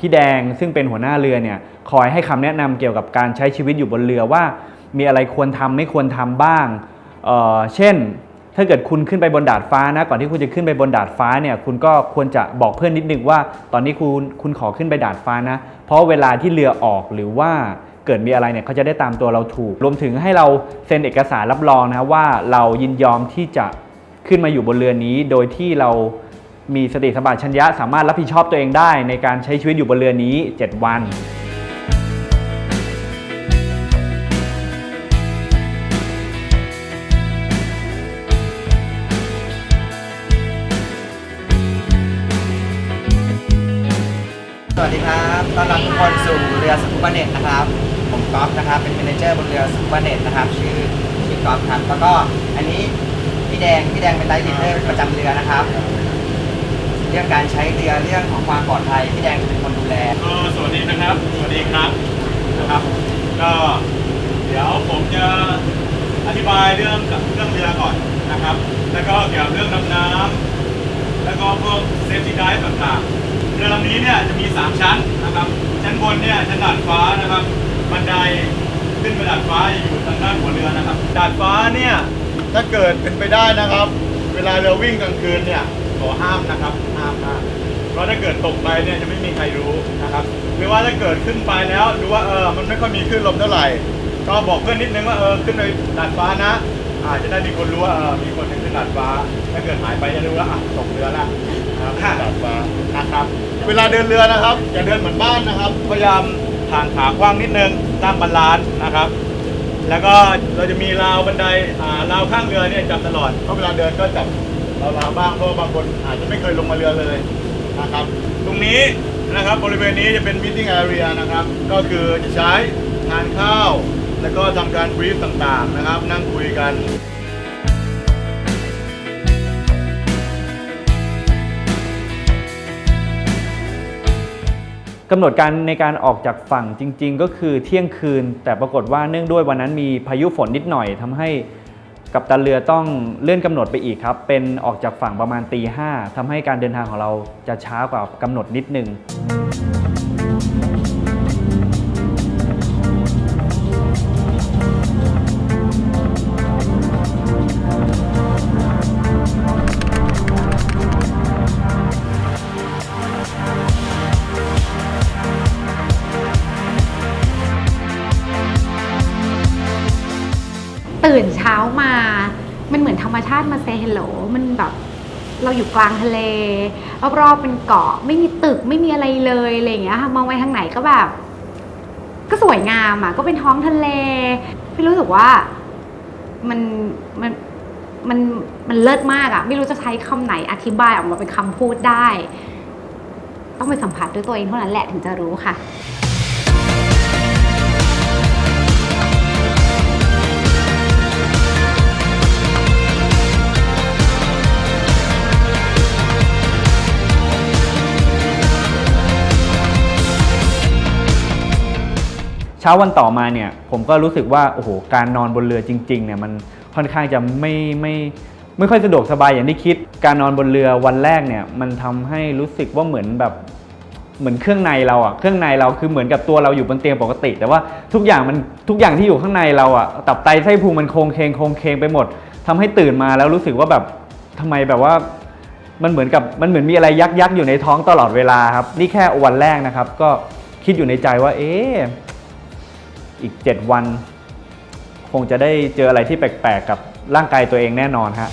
พี่แดงซึ่งเป็นหัวหน้าเรือเนี่ยคอยให้คำแนะนำเกี่ยวกับการใช้ชีวิตอยู่บนเรือว่า มีอะไรควรทำไม่ควรทำบ้างเเช่น ถ้าเกิดคุณขึ้นไปบนดาดฟ้านะก่อนที่คุณจะขึ้นไปบนดาดฟ้าเนี่ยคุณก็ควรจะบอกเพื่อนนิดนึงว่า ตอนนี้คุณคุณขอขึ้นไปดาดฟ้านะ เพราะเวลาที่เรือออกหรือว่าเกิดมีอะไรเนี่ยเขาจะได้ตามตัวเราถูก รวมถึงให้เราเซ็นเอกสารรับรองนะว่าเรายินยอมที่จะขึ้นมาอยู่บนเรือนี้โดยที่เรา มีสติสัมปชัญญะสามารถรับผิดชอบตัวเองได้ในการใช้ชีวิตอยู่บนเรือนี้ 7 วัน สวัสดีครับต้อนรับทุกคนสู่เรือสกูบาเน็ตนะครับ ผมก๊อฟนะครับ เป็นเมนเจอร์บนเรือสกูบาเน็ตนะครับ ชื่อชื่อก๊อฟครับ แล้วก็อันนี้พี่แดง พี่แดงเป็นไลท์ลีดเดอร์ประจำเรือนะครับ เรื่องการใช้เรือเรื่องของความปลอดภัยพี่แดงจะเป็นคนดูแลก็สวัสดีนะครับ สวัสดีครับนะครับ ก็เดี๋ยวผมจะอธิบายเรื่องเรื่องเรือก่อนนะครับ แล้วก็เกี่ยวกับเรื่องดำน้ำแล้วก็พวกเซฟตี้ไดฟ์ต่างๆ เรือลำนี้เนี่ยจะมี 3 ชั้นนะครับ ชั้นบนเนี่ยชั้นดาดฟ้านะครับ บันไดขึ้นไปดาดฟ้าอยู่ทางด้านหัวเรือนะครับ ดาดฟ้าเนี่ยถ้าเกิดเป็นไปได้นะครับ เวลาเรือวิ่งกลางคืนเนี่ย ขอห้ามนะครับห้ามห้ามเพราะถ้าเกิดตกไปเนี่ยจะไม่มีใครรู้นะครับ หรือว่าถ้าเกิดขึ้นไปแล้วดูว่าเออมันไม่ค่อยมีคลื่นลมเท่าไหร่ ก็บอกเพื่อนนิดนึงว่าเออขึ้นไปดาดฟ้านะอาจจะได้มีคนรู้ว่าเออมีคนขึ้นดาดฟ้า ถ้าเกิดหายไปจะรู้ว่าอะตกเรือละนะครับดาดฟ้านะครับ เวลาเดินเรือนะครับอย่าเดินเหมือนบ้านนะครับ พยายามทางขากว้างนิดนึงสร้างบาลานซ์นะครับ แล้วก็เราจะมีราวบันไดราวข้างเรือเนี่ยจับตลอดเพราะเวลาเดินก็จับ เราวๆบ้างเพราะว่าบางคนอาจจะไม่เคยลงมาเรือเลยนะครับ ตรงนี้นะครับบริเวณนี้จะเป็น meeting area นะครับ ก็คือจะใช้ทานข้าว แล้วก็ทำการ brief ต่างๆนะครับ นั่งคุยกันกำหนดการในการออกจากฝั่งจริง ๆ ก็คือเที่ยงคืน แต่ปรากฏว่าเนื่องด้วยวันนั้นมีพายุฝนนิดหน่อยทำให้ กับตันเรือต้องเลื่อนกำหนดไปอีกครับ เป็นออกจากฝั่งประมาณตีห้าทำให้การเดินทางของเราจะช้ากว่ากำหนดนิดนึง ตื่นเช้ามา มันเหมือนธรรมชาติมาเซฮัลโหลมันแบบเราอยู่กลางทะเลรอบๆเป็นเกาะ ไม่มีตึกไม่มีอะไรเลยอะไรอย่างเงี้ยค่ะมองไปทางไหนก็แบบ ก็สวยงามอะก็เป็นท้องทะเลพี่รู้สึกว่ามันมันมันมันเลิศมากอะไม่รู้จะใช้คำไหนอธิบายออกมาเป็นคำพูดได้ ต้องไปสัมผัสด้วยตัวเองเท่านั้นแหละถึงจะรู้ค่ะ เช้าวันต่อมาเนี่ยผมก็รู้สึกว่าโอ้โหการนอนบนเรือจริงๆเนี่ยมันค่อนข้างจะไม่ไม่ไม่ค่อยสะดวกสบายอย่างที่คิด การนอนบนเรือวันแรกเนี่ยมันทำให้รู้สึกว่าเหมือนแบบเหมือนเครื่องในเราอะเครื่องในเราคือเหมือนกับตัวเราอยู่บนเตียงปกติ แต่ว่าทุกอย่างมันทุกอย่างที่อยู่ข้างในเราอะตับไตไส้พุงมันโครงเคงโครงเคงไปหมดทำให้ตื่นมาแล้วรู้สึกว่าแบบทำไมแบบว่ามันเหมือนกับมันเหมือนมีอะไรยักยักอยู่ในท้องตลอดเวลาครับ นี่แค่วันแรกนะครับ ก็คิดอยู่ในใจว่า เอ๊ะ อีก 7 วัน คงจะได้เจออะไรที่แปลกๆกับร่างกายตัวเองแน่นอนฮะ